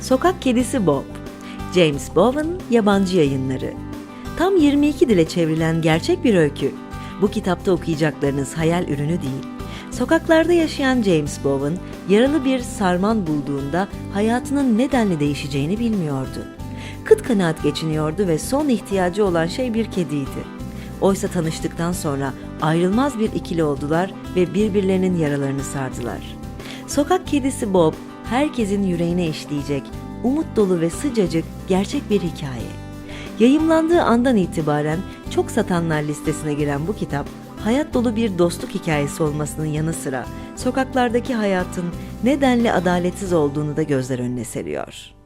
Sokak Kedisi Bob James Bowen Yabancı Yayınları Tam 22 dile çevrilen gerçek bir öykü. Bu kitapta okuyacaklarınız hayal ürünü değil. Sokaklarda yaşayan James Bowen, yaralı bir sarman bulduğunda hayatının nedenle değişeceğini bilmiyordu. Kıt kanaat geçiniyordu ve son ihtiyacı olan şey bir kediydi. Oysa tanıştıktan sonra ayrılmaz bir ikili oldular ve birbirlerinin yaralarını sardılar. Sokak kedisi Bob, herkesin yüreğine işleyecek, umut dolu ve sıcacık gerçek bir hikaye. Yayımlandığı andan itibaren çok satanlar listesine giren bu kitap, hayat dolu bir dostluk hikayesi olmasının yanı sıra sokaklardaki hayatın nedenle adaletsiz olduğunu da gözler önüne seriyor.